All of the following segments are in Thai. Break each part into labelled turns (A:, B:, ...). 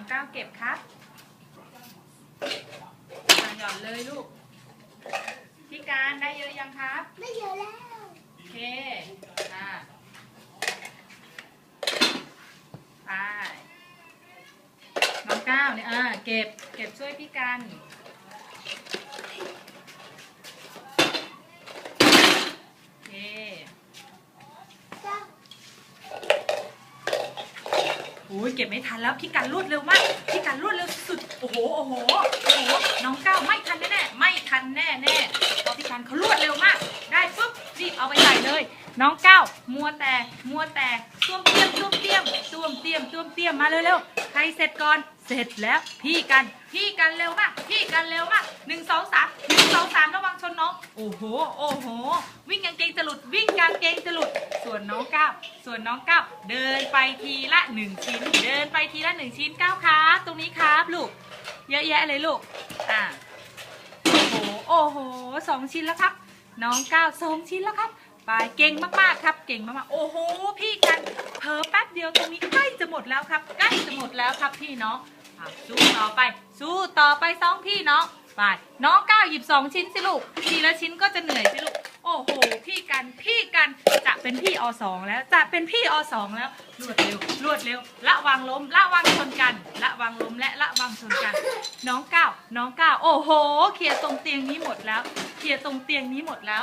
A: องก้าวเก็บครับอะหย่อนเลยลูก พี่การได้เยอะยังครับ
B: ไม่เยอะแล้ว
A: โอเคอะไปน้องก้าวเนี่ยเออเก็บ เก็บช่วยพี่การอเค
B: จ้า
A: โอ้ยเก็บไม่ทันแล้วพี่กันรวดเร็วมากพี่กันรวดเร็วสุดโอ้โหโอ้โหโอ้โหน้องก้าวไม่ทันแน่แน่ไม่ทันแน่แน่เพราะพี่กันเขารวดเร็วมาก ได้ปุ๊บรีบเอาไปใส่เลย น้องเก้ามัวแต่มัวแต่ต้วมเตรียมต้วมเตรียมต้วมเตรียมต้วมเตรียมมาเร็วๆใครเสร็จก่อนเสร็จแล้วพี่กันพี่กันเร็วมากพี่กันเร็วมากหนึ่งสองสามหนึ่งสองสามระวังชนน้องโอ้โหโอ้โห วิ่งกางเกงจะหลุดวิ่งกางเกงจะหลุดส่วนน้องเก้าส่วนน้องเก้าเดินไปทีละหนึ่งชิ้น เดินไปทีละหนึ่งชิ้นเก้าครับตรงนี้ครับลูกเยอะแยะเลยลูกอ่าโอ้โหโอ้โหสองชิ้นแล้วครับ น้องเก้าสองชิ้นแล้วครับ ไปเก่งมากๆครับ เก่งมากๆโอ้โห พี่กันเผลอแป๊บเดียวตรงนี้ใกล้จะหมดแล้วครับ ใกล้จะหมดแล้วครับพี่น้องอะสู้ต่อไป สู้ต่อไปสองพี่น้องไปน้องก้าวหยิบสองชิ้นสิลูกทีละชิ้นก็จะเหนื่อยสิลูกโอ้โห พี่กันพี่กันจะเป็นพี่อสองแล้วจะเป็นพี่อสองแล้วรวดเร็วรวดเร็วละวังล้มละวังชนกันละวังล้มและละวังชนกัน น้องก้าวน้องก้าวโอ้โห เคลียร์ตรงเตียงนี้หมดแล้ว เคลียร์ตรงเตียงนี้หมดแล้ว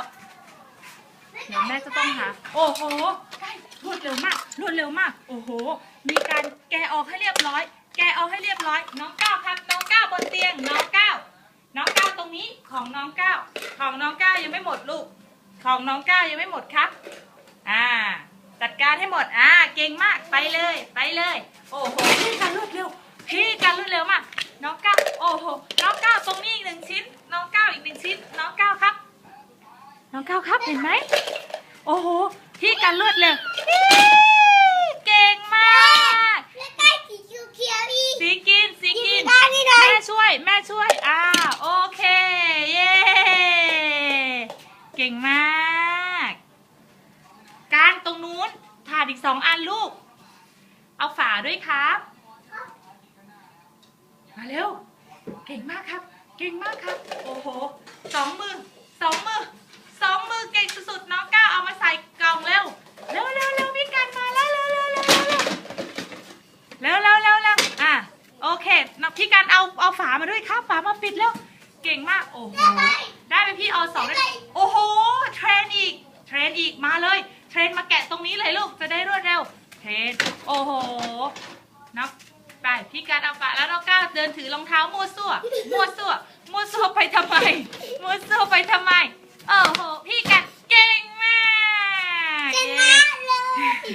A: เดี๋ยวแม่จะต้องหา โอ้โหรวดเร็วมากรวดเร็วมาก โอ้โห มีการแกะออกให้เรียบร้อย แกะออกให้เรียบร้อย น้องก้าวครับ น้องก้าวบนเตียง น้องก้าวน้องก้าวตรงนี้ของน้องก้าวของน้องก้าวยังไม่หมดลูก ของน้องก้าวยังไม่หมดครับ อ่า จัดการให้หมด อ่า เก่งมาก ไปเลย ไปเลย โอ้โห พี่การรวดเร็ว พี่การรวดเร็วมาก น้องก้าวโอ้โห น้องก้าวตรงนี้อีกหนึ่งชิ้น น้องก้าวอีกหนึ่งชิ้น น้องก้าวครับ น้องก้าวครับเห็นไหมโอ้โหพี่กันรวดเร็วอี้เก่งมาก
B: แล้วได้สีเขียวๆอีก
A: สีกินสีกิน
B: ได้นี่เลย
A: แม่ช่วยแม่ช่วยอ่าโอเคเย้เก่งมากการตรงนู้นถาดอีกสองอันลูก เอาฝาด้วยครับ มาเร็ว เก่งมากครับ เก่งมากครับ โอ้โหสองมือสองมือ สองมือเก่งสุดๆน้องก้าวเอามาใส่กล่องเร็วเร็วเร็วเร็วพี่การมาแล้วเร็วเร็วเร็วเร็วเร็วเร็วเร็วอะโอเคพี่การเอาเอาฝามาด้วยครับฝามาปิดแล้วเก่งมากโอ้โหได้ไปพี่เอาสองได้โอ้โหเทรนอีกเทรนอีกมาเลยเทรนมาแกะตรงนี้เลยลูกจะได้รวดเร็วเทรนโอ้โหนับไปพี่การเอาฝาแล้วน้องก้าเดินถือรองเท้ามั่วซั่วมั่วซั่วมั่วซั่วไปทำไมมั่วซั่วไปทำไม โอ้โห พี่กัดเก่งมาก
B: เก่ง
A: เย้
B: มากเลย